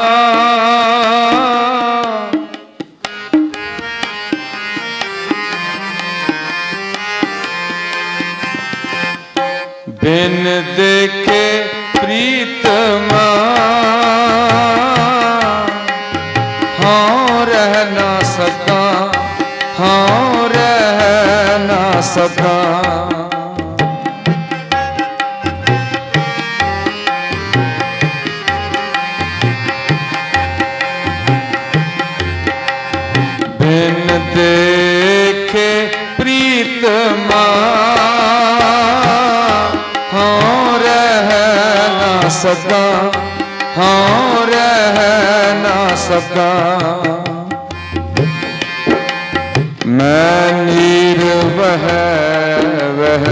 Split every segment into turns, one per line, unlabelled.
ਬਿਨ ਮੈਂ ਨੀਰ ਵਹ ਵਹ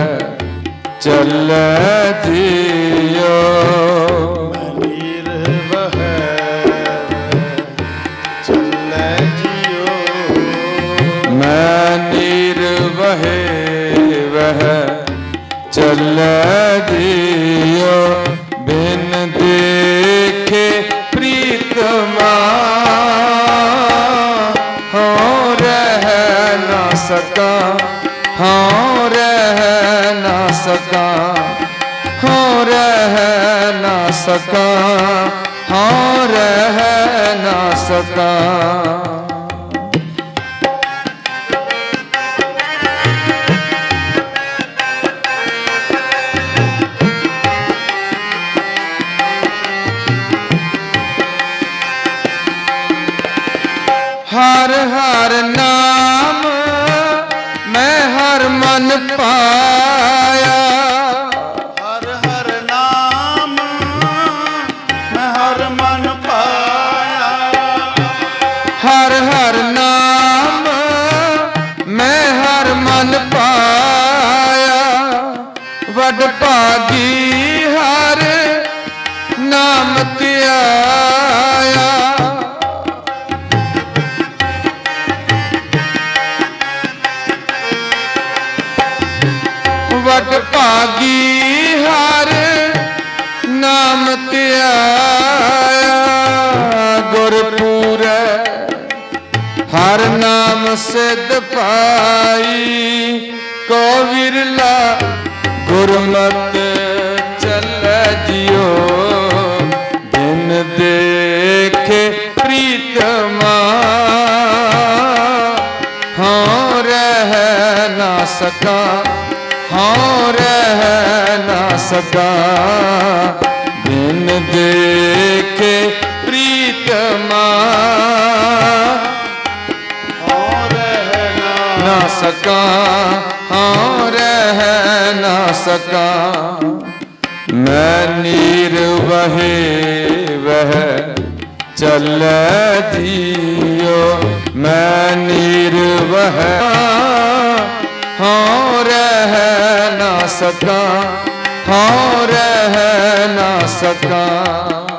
ਚੱਲੈ ਜਿਉ
ਨੀਰ ਵਹੈ ਚੱਲੇ ਜਿਉ
ਮੈਂ ਨੀਰ ਵਹੇ ਵਹ ਚੱਲੈ ਜਿਉ ਹੋ ਰਹਿ ਨਾ ਸਕਾਂ ਹੋ ਰਹਿ ਨਾ ਸਕਾਂ। ਗੁਰਪੂਰੈ ਹਰ ਨਾਮ ਸਿੱਧ ਪਾਈ। ਕੋ ਵਿਰਲਾ ਗੁਰਮਤਿ ਚੱਲੈ ਜਿਉ, ਬਿਨ ਦੇਖੇ ਪ੍ਰੀਤਮਾ ਹਾਂ ਰਹਿ ਨਾ ਸਕਾਂ ਹਾਂ ਰਹਿ ਨਾ ਸਕਾਂ ਦਿਨ ਦੇਖੇ ਪ੍ਰੀਤਮਾ
ਹੋ ਰਹਿਣਾ
ਨਾ ਸਕਾਂ ਹਾਂ ਰਹਿ ਨਾ ਸਕਾਂ। ਮੈਂ ਨੀਰ ਵਹੇ ਵਹ ਚੱਲੈ ਜੀਉ ਮੈਂ ਨੀਰ ਵਹ ਹਾਂ ਰਹਿ ਨਾ ਸਕਾਂ ਹਾਂ ਰਹਿ ਨਾ ਸਕਾਂ।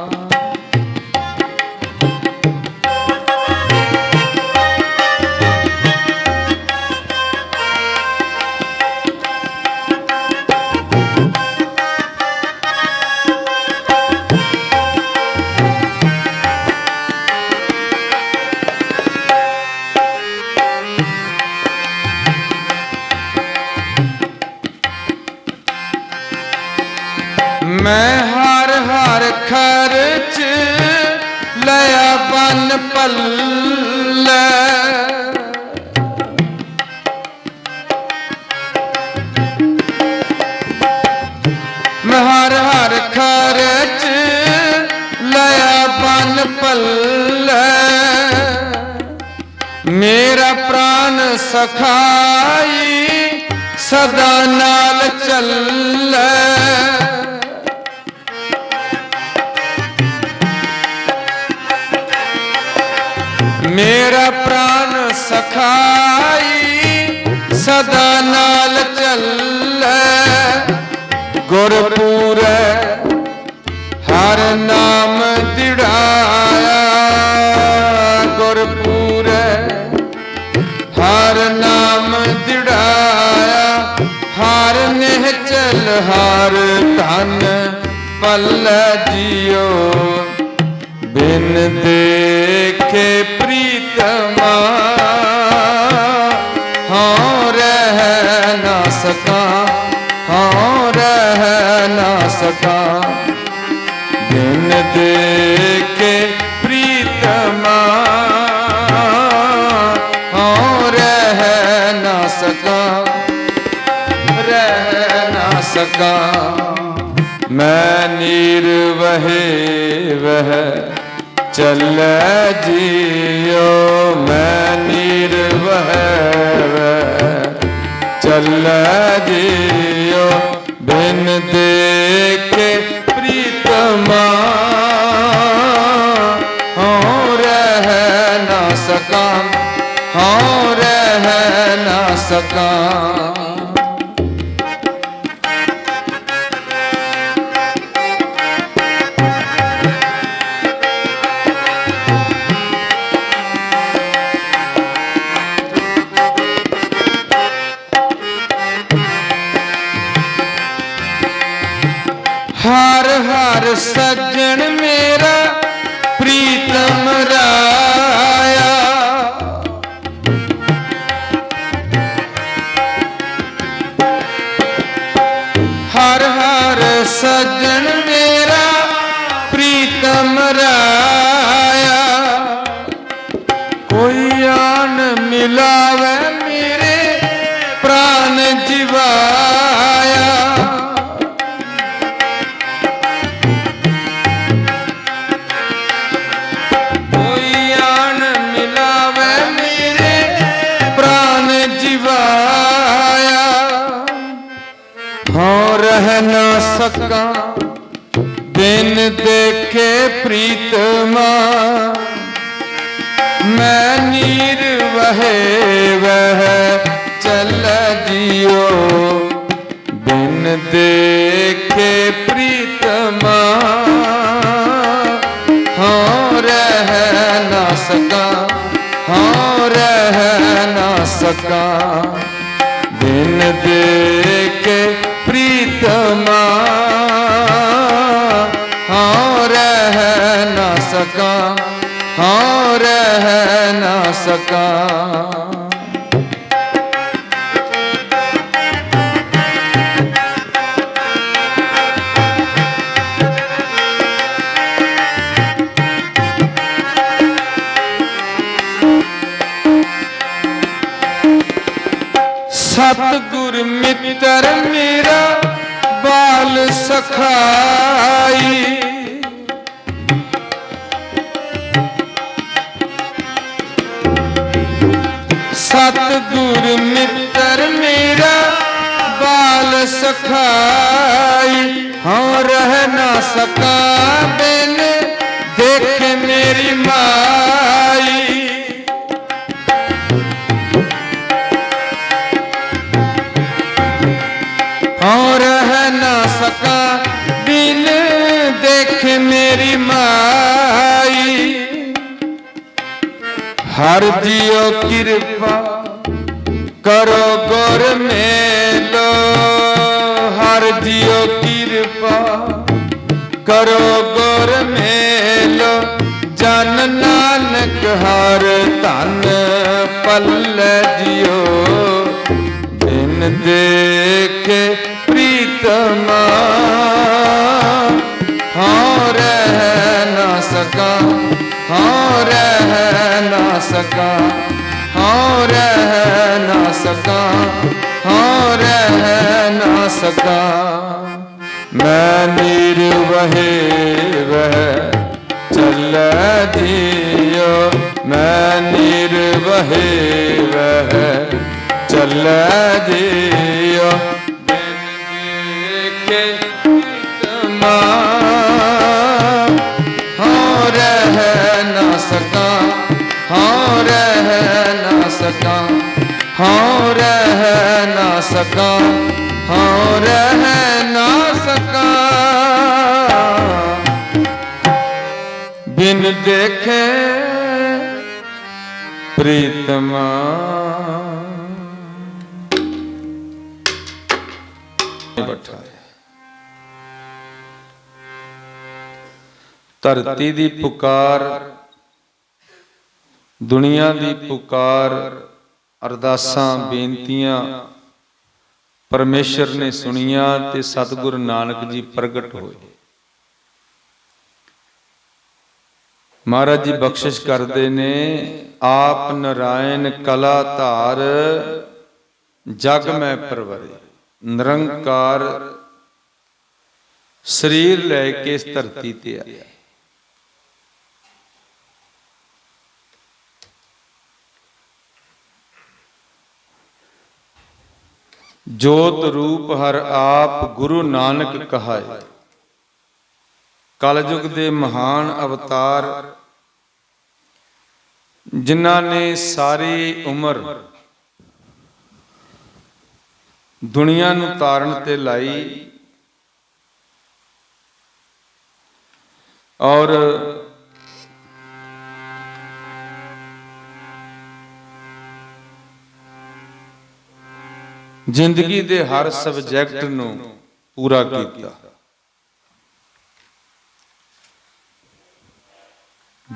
ਪੱਲੇ ਮੇਰਾ ਪ੍ਰਾਨ ਸਖਾਈ ਸਦਾ ਨਾਲ ਚੱਲੇ। ਮੇਰਾ ਪ੍ਰਾਨ ਸਖਾਈ ਸਦਾ ਨਾਲ ਚੱਲੇ। ਗੁਰਪੂਰੈ ਹਰ ਨਾਮ ਹਰ ਧਨ ਪੱਲੇ ਜਿਉ ਬਿਨ ਦੇਖੇ ਪ੍ਰੀਤਮਾ, ਹਾਂ ਰਹਿ ਨਾ ਸਕਾਂ, ਹਾਂ ਰਹਿ ਨਾ ਸਕਾਂ। ਬਿਨ ਦੇ ਸਕਾਂ ਮੈਂ ਨੀਰ ਵਹੇ ਵਹ ਚੱਲੈ ਜੀਓ ਮੈਂ ਨੀਰ ਵਹੇ ਵਹ ਚੱਲੈ ਜੀਓ ਬਿਨ ਦੇਖੇ ਪ੍ਰੀਤਮਾ ਹੋ ਰਹਿ ਨਾ ਸਕਾਂ ਹੋ ਰਹਿ ਨਾ ਹਰ ਰਹਿ ਨਾ ਸਕਾਂ। ਸਤਿਗੁਰ ਮਿੱਤਰ ਮੇਰਾ ਬਾਲ ਸਖਾਈ। ਹਰ ਜਿਉ ਕਿਰਪਾ ਕਰੋ ਗੁਰ ਮੇਲੋ। ਹਰ ਜਿਉ ਕਿਰਪਾ ਕਰੋ ਨੀਰ ਵਹੇ ਵਹ ਚੱਲੈ ਜੀਓ, ਮੈਂ ਨੀਰ ਵਹੇ। ਵਹ ਚੱਲੈ ਜੀਓ ਬਿਨ ਦੇਖੇ ਤਮਾ ਹਾਂ ਰਹਿ ਨਾ ਸਕਾਂ, ਹਾਂ ਰਹਿ ਨਾ ਸਕਾਂ, ਹਾਂ ਰਹਿ ਨਾ ਸਕਾਂ, ਹਾਂ ਬਿਨ ਦੇਖੇ ਪ੍ਰੀਤਮਾ। ਬੈਠਾ ਧਰਤੀ ਦੀ ਪੁਕਾਰ, ਦੁਨੀਆ ਦੀ ਪੁਕਾਰ, ਅਰਦਾਸਾਂ, ਬੇਨਤੀਆਂ ਪਰਮੇਸ਼ਰ ਨੇ ਸੁਣੀਆਂ ਤੇ ਸਤਿਗੁਰੂ ਨਾਨਕ ਜੀ ਪ੍ਰਗਟ ਹੋਏ। ਮਹਾਰਾਜ ਜੀ ਬਖਸ਼ਿਸ਼ ਕਰਦੇ ਨੇ, ਆਪ ਨਰਾਇਣ ਕਲਾ ਧਾਰ ਜਗ ਮੈਂ ਪਰਵਰੇ, ਨਿਰੰਕਾਰ ਸਰੀਰ ਲੈ ਕੇ ਇਸ ਧਰਤੀ ਤੇ ਆਇਆ। ਜੋਤ ਰੂਪ ਹਰ ਆਪ ਗੁਰੂ ਨਾਨਕ ਕਹਾਏ। ਕਲਯੁਗ ਦੇ ਮਹਾਨ ਅਵਤਾਰ ਜਿਨ੍ਹਾਂ ਨੇ ਸਾਰੀ ਉਮਰ ਦੁਨੀਆ ਨੂੰ ਤਾਰਨ ਤੇ ਲਾਈ ਔਰ ਜ਼ਿੰਦਗੀ ਦੇ ਹਰ ਸਬਜੈਕਟ ਨੂੰ ਪੂਰਾ ਕੀਤਾ।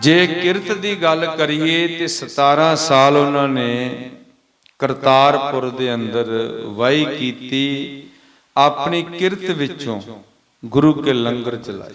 ਜੇ ਕਿਰਤ ਦੀ ਗੱਲ ਕਰੀਏ ਤੇ 17 ਸਾਲ ਉਹਨਾਂ ਨੇ ਕਰਤਾਰਪੁਰ ਦੇ ਅੰਦਰ ਵਾਈ ਕੀਤੀ ਆਪਣੀ ਕਿਰਤ ਵਿੱਚੋਂ ਗੁਰੂ ਕੇ ਲੰਗਰ ਚਲਾਏ।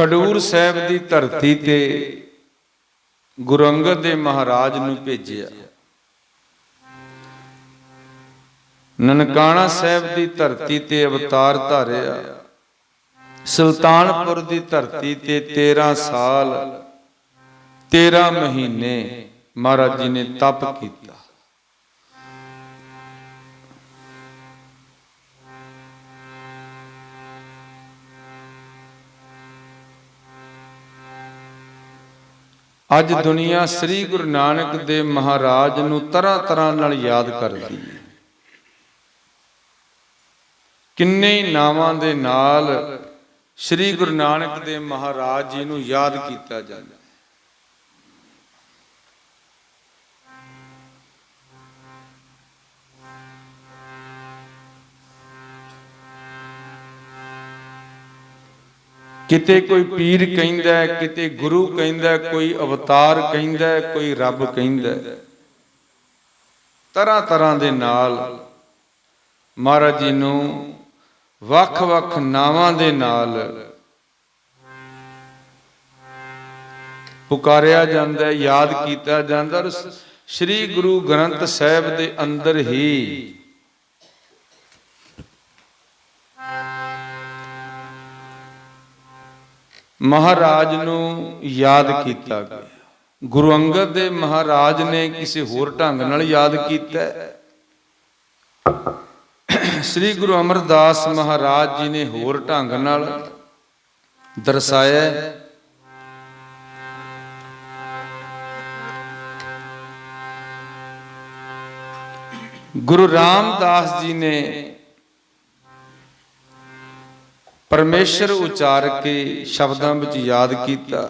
ਖਡੂਰ ਸਾਹਿਬ ਦੀ ਧਰਤੀ ਤੇ ਗੁਰੂ ਅੰਗਦ ਦੇ ਮਹਾਰਾਜ ਨੂੰ ਭੇਜਿਆ। ਨਨਕਾਣਾ ਸਾਹਿਬ ਦੀ ਧਰਤੀ ਤੇ ਅਵਤਾਰ ਧਾਰਿਆ। ਸੁਲਤਾਨਪੁਰ ਦੀ ਧਰਤੀ ਤੇ 13 ਸਾਲ 13 ਮਹੀਨੇ ਮਹਾਰਾਜ ਜੀ ਨੇ ਤਪ ਕੀਤਾ। ਅੱਜ ਦੁਨੀਆ ਸ੍ਰੀ ਗੁਰੂ ਨਾਨਕ ਦੇ ਮਹਾਰਾਜ ਨੂੰ ਤਰ੍ਹਾਂ ਤਰ੍ਹਾਂ ਨਾਲ ਯਾਦ ਕਰਦੀ ਹੈ। ਕਿੰਨੇ ਨਾਵਾਂ ਦੇ ਨਾਲ ਸ੍ਰੀ ਗੁਰੂ ਨਾਨਕ ਦੇ ਮਹਾਰਾਜ ਜੀ ਨੂੰ ਯਾਦ ਕੀਤਾ ਜਾਂਦਾ। ਕਿਤੇ ਕੋਈ ਪੀਰ ਕਹਿੰਦਾ, ਕਿਤੇ ਗੁਰੂ ਕਹਿੰਦਾ, ਕੋਈ ਅਵਤਾਰ ਕਹਿੰਦਾ, ਕੋਈ ਰੱਬ ਕਹਿੰਦਾ। ਤਰ੍ਹਾਂ ਤਰ੍ਹਾਂ ਦੇ ਨਾਲ ਮਹਾਰਾਜ ਜੀ ਨੂੰ ਵੱਖ-ਵੱਖ ਨਾਵਾਂ ਦੇ ਨਾਲ ਪੁਕਾਰਿਆ ਜਾਂਦਾ ਹੈ ਯਾਦ ਕੀਤਾ ਜਾਂਦਾ ਔਰ ਸ੍ਰੀ ਗੁਰੂ ਗ੍ਰੰਥ ਸਾਹਿਬ ਦੇ ਅੰਦਰ ਹੀ ਮਹਾਰਾਜ ਨੂੰ ਯਾਦ ਕੀਤਾ ਗਿਆ ਗੁਰੂ ਅੰਗਦ ਦੇ ਮਹਾਰਾਜ ਨੇ ਕਿਸੇ ਹੋਰ ਢੰਗ ਨਾਲ ਯਾਦ ਕੀਤਾ। ਸ੍ਰੀ ਗੁਰੂ ਅਮਰਦਾਸ ਮਹਾਰਾਜ ਜੀ ਨੇ ਹੋਰ ਢੰਗ ਨਾਲ ਦਰਸਾਇਆ। ਗੁਰੂ ਰਾਮਦਾਸ ਜੀ ਨੇ ਪਰਮੇਸ਼ਰ ਉਚਾਰ ਕੇ ਸ਼ਬਦਾਂ ਵਿੱਚ ਯਾਦ ਕੀਤਾ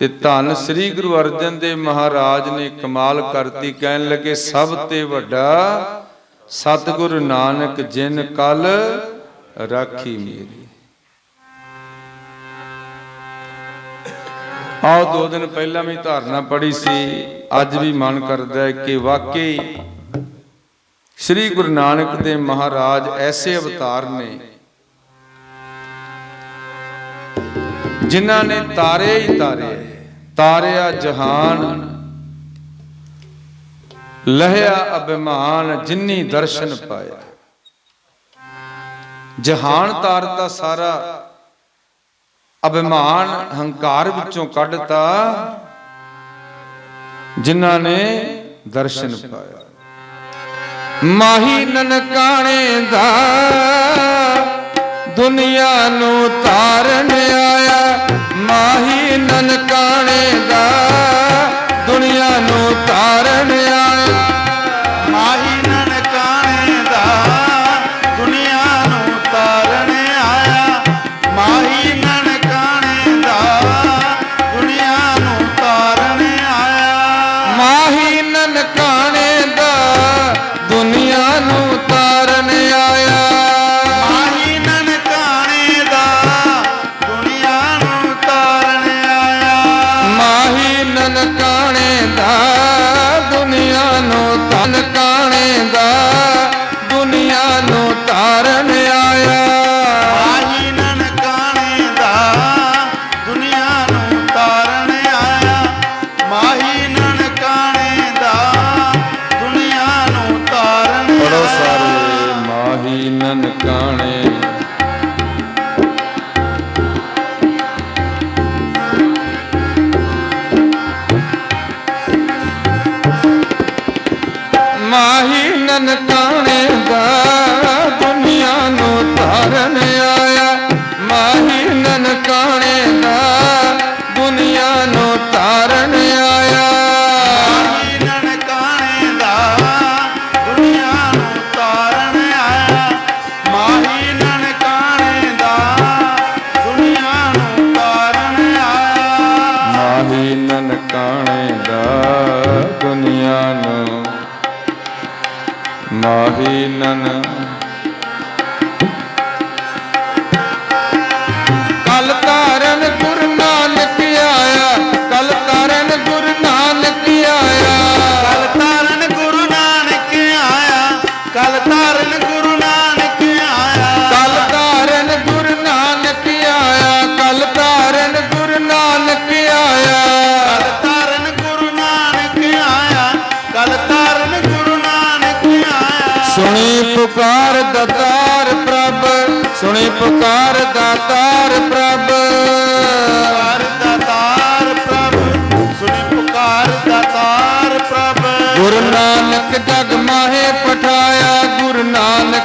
ਤੇ ਧੰਨ ਸ੍ਰੀ ਗੁਰੂ ਅਰਜਨ ਦੇਵ ਮਹਾਰਾਜ ਨੇ ਕਮਾਲ ਕਰਤੀ, ਕਹਿਣ ਲੱਗੇ, ਸਭ ਤੇ ਵੱਡਾ ਸਤਿਗੁਰੂ ਨਾਨਕ ਜਿਨ ਕਲ ਰਾਖੀ ਮੇਰੀ। ਆਓ ਦੋ ਦਿਨ ਪਹਿਲਾਂ ਵੀ ਧਾਰਨਾ ਪੜੀ ਸੀ, ਅੱਜ ਵੀ ਮਨ ਕਰਦਾ ਹੈ ਕਿ ਵਾਕਈ ਸ੍ਰੀ ਗੁਰੂ ਨਾਨਕ ਦੇ ਮਹਾਰਾਜ ਐਸੇ ਅਵਤਾਰ ਨੇ ਜਿਨ੍ਹਾਂ ਨੇ ਤਾਰੇ ਹੀ ਤਾਰੇ ਤਾਰਿਆ ਜਹਾਨ, ਲਹਿਆ ਅਭਿਮਾਨ ਜਿੰਨੀ ਦਰਸ਼ਨ ਪਾਇਆ। ਜਹਾਨ ਤਾਰਤਾ ਸਾਰਾ, ਅਭਿਮਾਨ ਹੰਕਾਰ ਵਿੱਚੋਂ ਕੱਢਤਾ, ਜਿਨ੍ਹਾਂ ਨੇ ਦਰਸ਼ਨ ਪਾਇਆ। ਮਾਹੀ ਨਨਕਾਣੇ ਦਾ ਦੁਨੀਆ ਨੂੰ ਤਾਰਨ ਆਇਆ ਮਾਹੀ ਨਨਕਾਣੇ ਦਾ। ਦੁਨੀਆ ਨੂੰ ਤਾਰਨ ਆਇਆ
माही ननता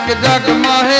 जग जग माहे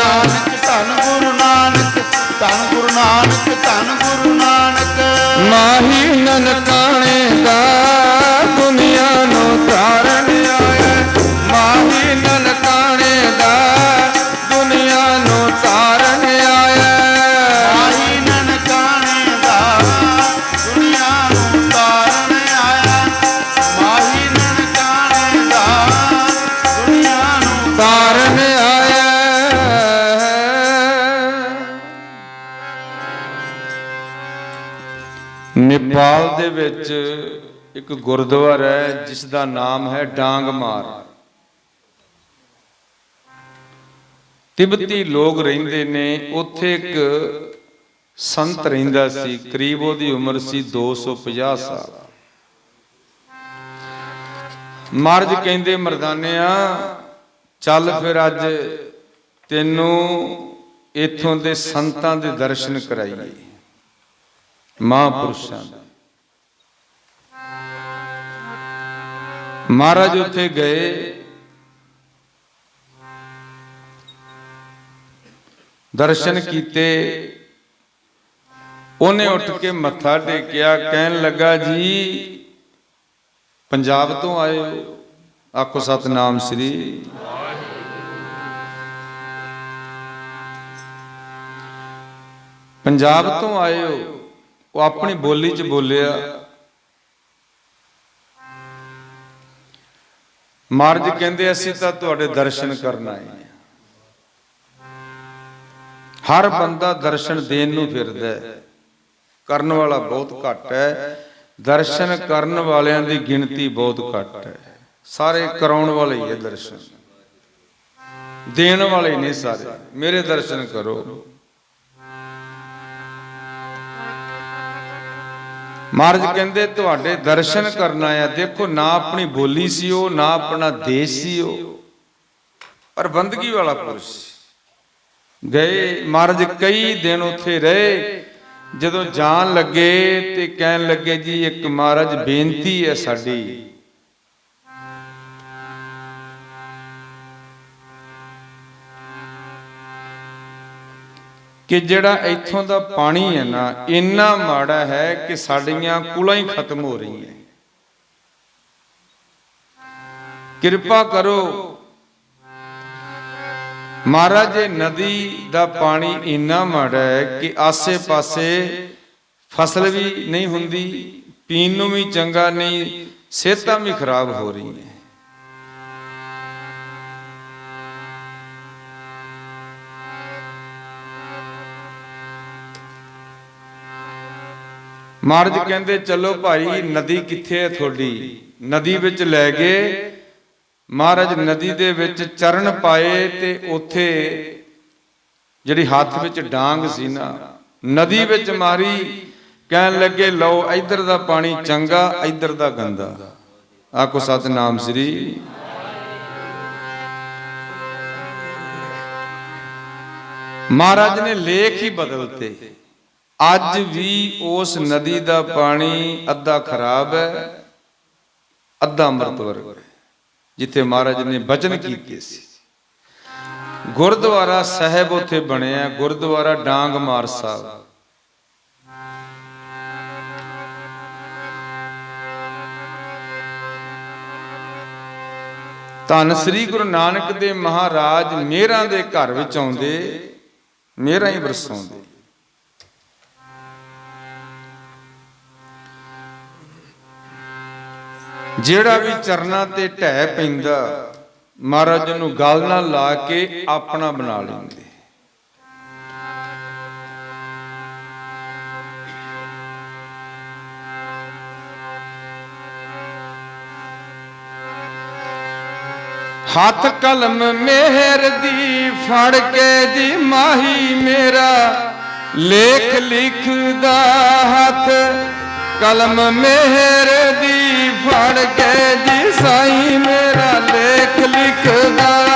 ਇੱਕ ਗੁਰਦੁਆਰਾ ਹੈ ਜਿਸ ਦਾ ਨਾਮ ਹੈ ਡਾਂਗ ਮਾਰ। ਤਿਬਤੀ ਲੋਕ ਰਹਿੰਦੇ ਨੇ, ਉੱਥੇ ਇੱਕ ਸੰਤ ਰਹਿੰਦਾ ਸੀ, ਕਰੀਬ ਉਹਦੀ ਉਮਰ ਸੀ 250 ਸਾਲ। ਮਰਜ ਕਹਿੰਦੇ, ਮਰਦਾਨਿਆ, ਚੱਲ ਫਿਰ ਅੱਜ ਤੈਨੂੰ ਇਥੋਂ ਦੇ ਸੰਤਾਂ ਦੇ ਦਰਸ਼ਨ ਕਰਾਈਏ। ਮਹਾਂਪੁਰਸ਼ਾਂ ਦੇ। ਮਹਾਰਾਜ ਉੱਥੇ ਗਏ। ਦਰਸ਼ਨ ਕੀਤੇ। ਉਹਨੇ ਉੱਠ ਕੇ ਮੱਥਾ ਟੇਕਿਆ ਕਹਿਣ ਲੱਗਾ ਜੀ ਪੰਜਾਬ ਤੋਂ ਆਏ ਹੋ ਆਖੋ ਸਤਨਾਮ ਸ੍ਰੀ ਪੰਜਾਬ ਤੋਂ ਆਏ ਹੋ ਉਹ ਆਪਣੀ ਬੋਲੀ 'ਚ ਬੋਲਿਆ। ਮਹਾਰਾਜ ਕਹਿੰਦੇ ਅਸੀਂ ਤਾਂ ਤੁਹਾਡੇ ਦਰਸ਼ਨ ਕਰਨ ਆਏ ਹਾਂ। ਹਰ ਬੰਦਾ ਦਰਸ਼ਨ ਦੇਣ ਨੂੰ ਫਿਰਦਾ ਹੈ। ਕਰਨ ਵਾਲਾ ਬਹੁਤ ਘੱਟ ਹੈ। ਦਰਸ਼ਨ ਕਰਨ ਵਾਲਿਆਂ ਦੀ ਗਿਣਤੀ ਬਹੁਤ ਘੱਟ ਹੈ। ਸਾਰੇ ਕਰਾਉਣ ਵਾਲੇ ਹੀ ਹੈ ਦਰਸ਼ਨ। ਦੇਣ ਵਾਲੇ ਨਹੀਂ ਸਾਰੇ। ਮੇਰੇ ਦਰਸ਼ਨ ਕਰੋ। ਮਹਾਰਾਜ ਕਹਿੰਦੇ, ਤੁਹਾਡੇ ਦਰਸ਼ਨ ਕਰਨਾ ਆ। ਦੇਖੋ, ਨਾ ਆਪਣੀ ਬੋਲੀ ਸੀ ਉਹ, ਨਾ ਆਪਣਾ ਦੇਸ਼ ਸੀ ਉਹ। ਪਰ ਬੰਦਗੀ ਵਾਲਾ ਪੁਰਸ਼ ਸੀ। ਗਏ ਮਹਾਰਾਜ ਕਈ ਦਿਨ ਉੱਥੇ ਰਹੇ। ਜਦੋਂ ਜਾਣ ਲੱਗੇ ਤੇ ਕਹਿਣ ਲੱਗੇ, ਜੀ, ਇੱਕ ਮਹਾਰਾਜ, ਬੇਨਤੀ ਹੈ ਸਾਡੀ। ਕਿ ਜਿਹੜਾ ਇੱਥੋਂ ਦਾ ਪਾਣੀ ਹੈ ਨਾ, ਇੰਨਾ ਮਾੜਾ ਹੈ ਕਿ ਸਾਡੀਆਂ ਕੁਲਾਂ ਹੀ ਖਤਮ ਹੋ ਰਹੀਆਂ। ਕਿਰਪਾ ਕਰੋ। ਮਹਾਰਾਜ, ਇਹ ਨਦੀ ਦਾ ਪਾਣੀ ਇੰਨਾ ਮਾੜਾ ਹੈ ਕਿ ਆਸੇ-ਪਾਸੇ ਫਸਲ ਵੀ ਨਹੀਂ ਹੁੰਦੀ, ਪੀਣ ਨੂੰ ਵੀ ਚੰਗਾ ਨਹੀਂ, ਸਿਹਤਾਂ ਵੀ ਖਰਾਬ ਹੋ ਰਹੀਆਂ। ਮਹਾਰਾਜ ਕਹਿੰਦੇ, ਚਲੋ ਭਾਈ, ਨਦੀ ਕਿੱਥੇ ਹੈ ਤੁਹਾਡੀ? ਨਦੀ ਵਿੱਚ ਲੈ ਗਏ। ਮਹਾਰਾਜ ਨਦੀ ਦੇ ਵਿੱਚ ਚਰਨ ਪਾਏ ਤੇ ਉੱਥੇ ਜਿਹੜੀ ਹੱਥ ਵਿੱਚ ਡਾਂਗ ਸੀ ਨਾ, ਨਦੀ ਵਿੱਚ ਮਾਰੀ, ਕਹਿਣ ਲੱਗੇ, ਲਓ, ਇੱਧਰ ਦਾ ਪਾਣੀ ਚੰਗਾ, ਇੱਧਰ ਦਾ ਗੰਦਾ। ਆਖੋ, ਸਤਨਾਮ ਸ੍ਰੀ ਮਹਾਰਾਜ ਨੇ ਲੇਖ ਹੀ ਬਦਲਤੇ। ਅੱਜ ਵੀ ਉਸ ਨਦੀ ਦਾ ਪਾਣੀ ਅੱਧਾ ਖਰਾਬ ਹੈ, ਅੱਧਾ ਅੰਮ੍ਰਿਤ ਵਰਗਾ ਜਿੱਥੇ ਮਹਾਰਾਜ ਨੇ ਬਚਨ ਕੀਤੇ ਸੀ। ਗੁਰਦੁਆਰਾ ਸਾਹਿਬ ਉੱਥੇ ਬਣਿਆ, ਗੁਰਦੁਆਰਾ ਡਾਂਗ ਮਾਰ ਸਾਹਿਬ। ਧੰਨ ਸ੍ਰੀ ਗੁਰੂ ਨਾਨਕ ਦੇ ਮਹਾਰਾਜ ਮੇਰਾਂ ਦੇ ਘਰ ਵਿੱਚ ਆਉਂਦੇ, ਮੇਰਾਂ ਹੀ ਵਰਸਾਉਂਦੇ। ਜਿਹੜਾ ਵੀ ਚਰਨਾਂ ਤੇ ਢਹਿ ਪੈਂਦਾ, ਮਹਾਰਾਜ ਨੂੰ ਗੱਲ ਨਾਲ ਲਾ ਕੇ ਆਪਣਾ ਬਣਾ ਲੈਂਦੇ। ਹੱਥ ਕਲਮ ਮਿਹਰ ਦੀ ਫੜ ਕੇ ਜੀ ਮਾਹੀ ਮੇਰਾ, ਲੇਖ ਲਿਖਦਾ ਹੱਥ ਕਲਮ ਮਿਹਰ ਦੀ ਫੜ ਕੇ ਜੀ ਸਾਈ ਮੇਰਾ ਲੇਖ ਲਿਖਦਾ।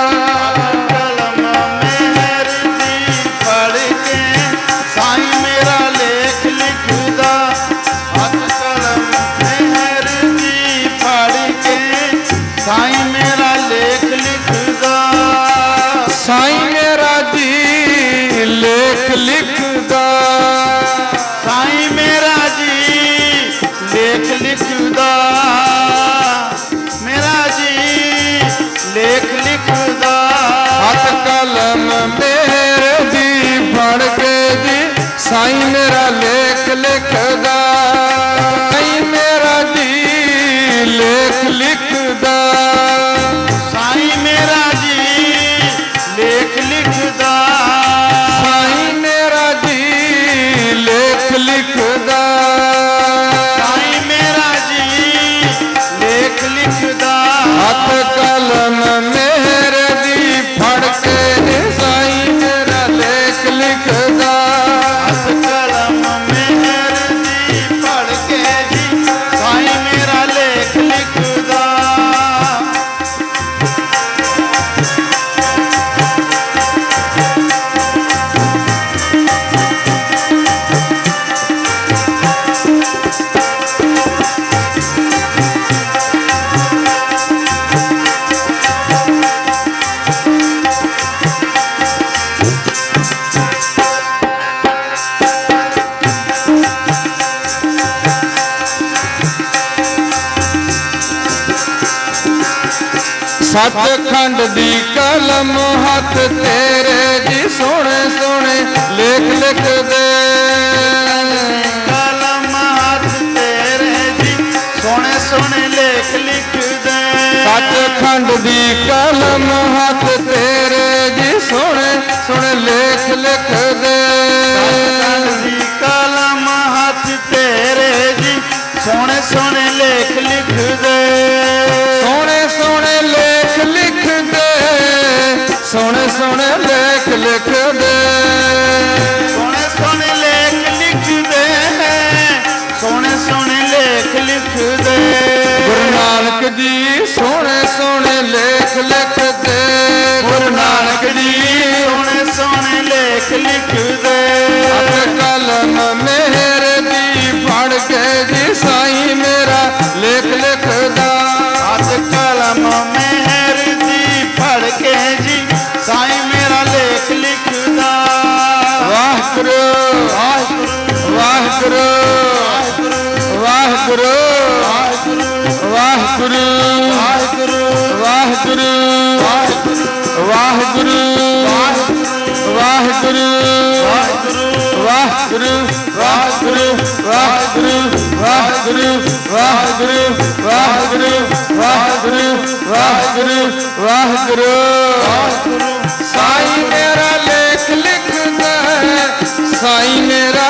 ਵਾਹਿਗੁਰੂ ਵਾਹਿਗੁਰੂ ਵਾਹਿਗੁਰੂ ਵਾਹਿਗੁਰੂ ਵਾਹਿਗੁਰੂ ਵਾਹਿਗੁਰੂ ਵਾਹਿਗੁਰੂ ਵਾਹਿਗੁਰੂ ਵਾਹਿਗੁਰੂ ਵਾਹਿਗੁਰੂ ਵਾਹਿਗੁਰੂ ਵਾਹਿਗੁਰੂ ਵਾਹਿਗੁਰੂ ਵਾਹਿਗੁਰੂ ਸਾਈਂ ਮੇਰਾ ਲੇਖ ਲਿਖਦਾ ਹੈ ਸਾਈਂ ਮੇਰਾ